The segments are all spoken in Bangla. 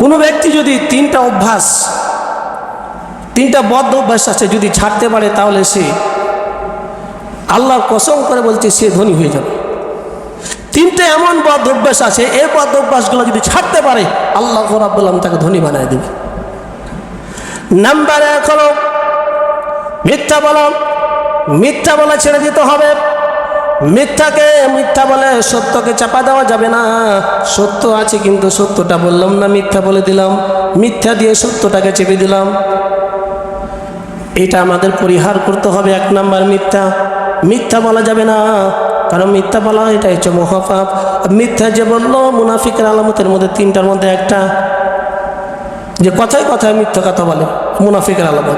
কোনো ব্যক্তি যদি তিনটা অভ্যাস, তিনটা বদ্ধ অভ্যাস আছে যদি ছাড়তে পারে তাহলে সে আল্লাহর কসম করে বলছে সে ধনী হয়ে যাবে। তিনটে এমন বদ্ধ অভ্যাস আছে, এই বদ্ধ অভ্যাসগুলো যদি ছাড়তে পারে, আল্লাহ রাব্বুল্লাহ তাকে ধনী বানায় দেবে। নাম্বার এক হলো, মিথ্যা বলা। মিথ্যা বলা ছেড়ে দিতে হবে। মিথ্যাকে মিথ্যা বলে সত্যকে চাপা দেওয়া যাবে না। সত্য আছে কিন্তু সত্যটা বললাম না, মিথ্যা বলে দিলাম। মিথ্যা দিয়ে সত্যটাকে চেপে দিলাম। এটা আমাদের পরিহার করতে হবে এক নাম্বার মিথ্যা। মিথ্যা বলা যাবে না। কারণ মিথ্যা বলা এটা হচ্ছে মহাপাপ। মিথ্যা যে বলল, মুনাফিকের আলামতের মধ্যে তিনটার মধ্যে একটা। যে কথায় কথায় মিথ্যা কথা বলে মুনাফিকের আলামত।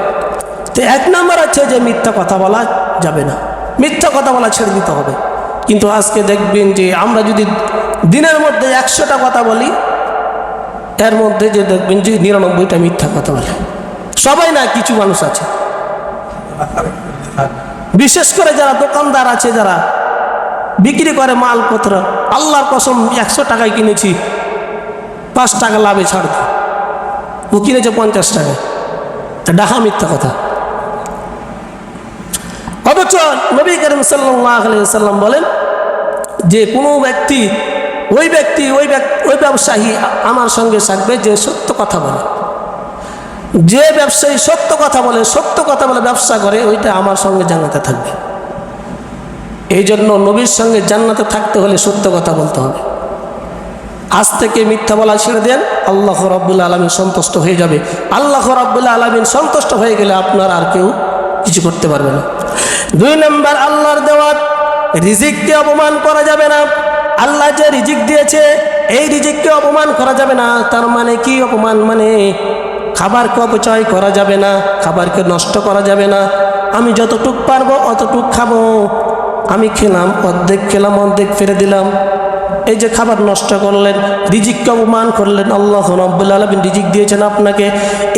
তো এক নাম্বার আছে যে মিথ্যা কথা বলা যাবে না। মিথ্যা কথা বলা ছেড়ে দিতে হবে। কিন্তু আজকে দেখবেন যে আমরা যদি দিনের মধ্যে একশোটা কথা বলি, এর মধ্যে যে দেখবেন যে নিরানব্বইটা মিথ্যা কথা বলে। সবাই না, কিছু মানুষ আছে। বিশেষ করে যারা দোকানদার আছে, যারা বিক্রি করে মালপত্র, আল্লাহর কসম, একশো টাকায় কিনেছি, পাঁচ টাকা লাভে ছাড় ও কিনেছে পঞ্চাশ টাকায়। ডাহা মিথ্যা কথা। অথচ নবী করিম সাল্লাম বলেন যে কোনো ব্যক্তি, ওই ব্যক্তি, ওই ওই ব্যবসায়ী আমার সঙ্গে থাকবে যে সত্য কথা বলে। যে ব্যবসায়ী সত্য কথা বলে, সত্য কথা বলে ব্যবসা করে, ওইটা আমার সঙ্গে জান্নাতে থাকবে। এই জন্য নবীর সঙ্গে জান্নাতে থাকতে হলে সত্য কথা বলতে হবে। আজ থেকে মিথ্যা বলা ছেড়ে দেন, আল্লাহ রব্বুল্লা আলমিন সন্তুষ্ট হয়ে যাবে। আল্লাহ রব্বুল্লা আলমিন সন্তুষ্ট হয়ে গেলে আপনার আর কেউ কিছু করতে পারবে না। দুই নম্বর, আল্লাহর দেওয়া রিজিককে অপমান করা যাবে না। আল্লাহ যে রিজিক দিয়েছে, এই রিজিককে অপমান করা যাবে না। তার মানে কি অপমান? মানে খাবারকে অপচয় করা যাবে না, খাবারকে নষ্ট করা যাবে না। আমি যতটুক পারব অতটুক খাব। আমি খেলাম, অর্ধেক খেলাম, অর্ধেক ফেলে দিলাম। এই যে খাবার নষ্ট করলেন রিজিককে অপমান করলেন, আল্লাহ রব্বুল আলমিন রিজিক দিয়েছেন আপনাকে।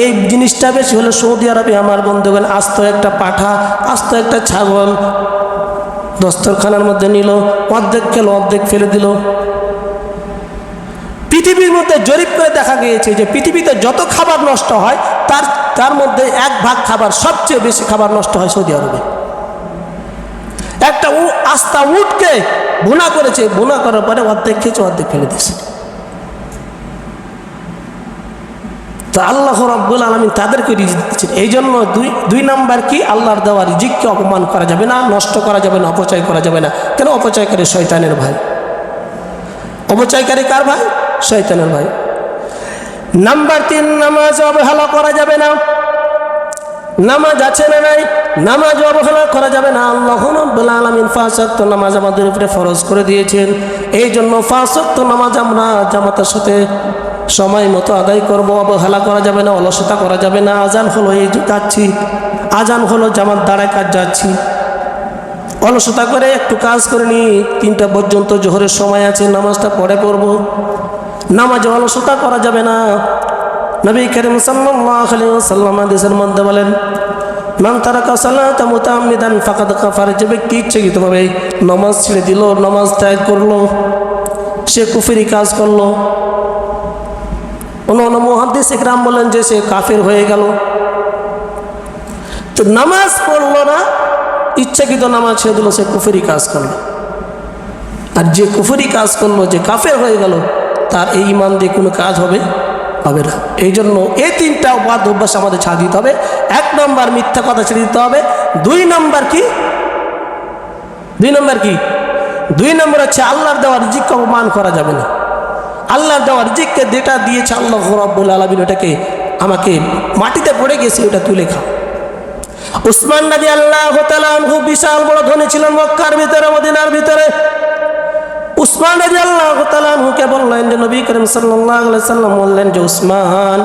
এই জিনিসটা বেশি হলে সৌদি আরবে আমার বন্ধুগণ, আস্ত একটা পাঠা, আস্ত একটা ছাগল দস্তরখানার মধ্যে নিল, অর্ধেক খেলো, অর্ধেক ফেলে দিল। পৃথিবীর মধ্যে জরিপ করে দেখা গিয়েছে যে পৃথিবীতে যত খাবার নষ্ট হয়, তার তার মধ্যে এক ভাগ খাবার, সবচেয়ে বেশি খাবার নষ্ট হয় সৌদি আরবে। একটা আস্তা উটকে বোনা করেছে। বোনা করার পরে অর্ধেক খেয়েছে, অর্ধেক ফেলে দিয়েছে। তো আল্লাহ রব্বুল আলমিন তাদেরকে রিজিক দিচ্ছেন। এই জন্য দুই দুই নাম্বার কি? আল্লাহর দেওয়া রিজিককে অপমান করা যাবে না, নষ্ট করা যাবে না, অপচয় করা যাবে না। কেন অপচয়কারী শয়তানের ভাই। অপচয়কারী কার ভাই? শয়তানের ভাই। নাম্বার তিন, নামাজ অবহেলা করা যাবে না। নামাজ আছে না নাই? নামাজ অবহেলা করা যাবে না। আল্লাহ রব্বুল আলমিন ফাঁসক্ত নামাজ আমাদের উপরে ফরজ করে দিয়েছেন। এই জন্য ফাঁসক্ত নামাজ আমরা জামাতের সাথে সময় মতো আদায় করব। অবহেলা করা যাবে না, অলসতা করা যাবে না। আজান হলো এই যাচ্ছি। আজান হলো জামাত দাঁড়ায় কাজ যাচ্ছি। অলসতা করে একটু কাজ করে নি তিনটা পর্যন্ত জোহরের সময় আছে, নামাজটা পরে পড়ব। নামাজে অলসতা করা যাবে না। নবী করিম সাল্লাম দেশের মধ্যে বলেন, মান তারা কাসালাতা মুতামিদান ফাকাদ কাফার। যে ব্যক্তি ইচ্ছাকৃতভাবে নমাজ ছেড়ে দিল, নমাজ ত্যাগ করল, সে কুফিরি কাজ করল। অন্য অন্য মহাদিস একরাম বলেন যে সে কাফের হয়ে গেল। তো নামাজ পড়ল না, ইচ্ছাকৃত নামাজ ছেড়ে দিল, সে কুফুরি কাজ করল। আর যে কুফুরি কাজ করল, যে কাফের হয়ে গেল, তার এই ইমান দিয়ে কোনো কাজ হবে? হবে না। এই জন্য এই তিনটা বাদ অভ্যাস আমাদের ছাড় দিতে হবে। এক নম্বর মিথ্যা কথা ছেড়ে দিতে হবে। দুই নম্বর কি? দুই নম্বর কি? দুই নম্বর হচ্ছে আল্লাহর দেওয়া রিজিককে অপমান করা যাবে না। আল্লাহর দেওয়া রিজিককে যেটা দিয়েছে আল্লাহ রব্বুল আলমিন ওটাকে আমাকে মাটিতে পড়ে গেছে, ওটা তুলে খাও। উসমান নদী আল্লাহ বিশাল বড় ধনী ছিলেন মক্কার ভিতরে, মদিনার ভিতরে। উসমান নদী আল্লাহ তালুকে বললেন যে, নবী করিম সাল্লাম বললেন যে, উসমান,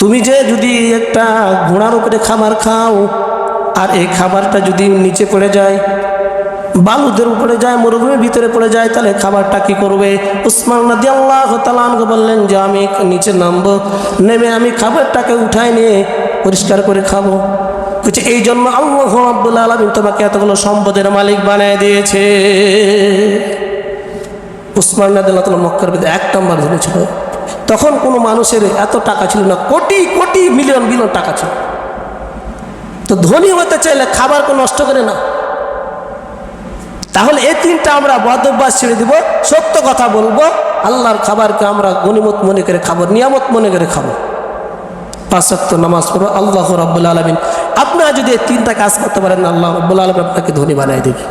তুমি যে যদি একটা ঘোড়ার উপরে খাবার খাও, আর এই খাবারটা যদি নিচে পড়ে যায়, বালুদের উপরে যায়, মরুভূমির ভিতরে পড়ে যায়, তাহলে খাবারটা কি করবে? উসমান নদী আল্লাহ তালানকে বললেন যে, আমি নিচে নামবো, নেমে আমি খাবারটাকে উঠাই নিয়ে পরিষ্কার করে খাব। বলছে এই জন্য আল্লাহ আব্দুল আলমিন তোমাকে এতগুলো সম্পদের মালিক বানিয়ে দিয়েছে। উসমান নাদিল্লাহ মক্কার ভিতরে এক নম্বর ধরেছিল তখন কোনো মানুষের এত টাকা ছিল না, কোটি কোটি মিলিয়ন মিলিয়ন টাকা ছিল। তো ধনী হতে চাইলে খাবারকে নষ্ট করে না তাহলে এই তিনটা আমরা বদ অভ্যাস ছেড়ে দিব, সত্য কথা বলব, আল্লাহর খাবারকে আমরা গণিমত মনে করে খাব, নিয়ামত মনে করে খাব। পাঁচক্ত নামাজ পড়ো, আল্লাহ রব্বুল আলমিন। আপনারা যদি তিনটা কাজ করতে পারেন, আল্লাহ রব্বুল আলমিন আপনাকে ধনী বানাই দেবে।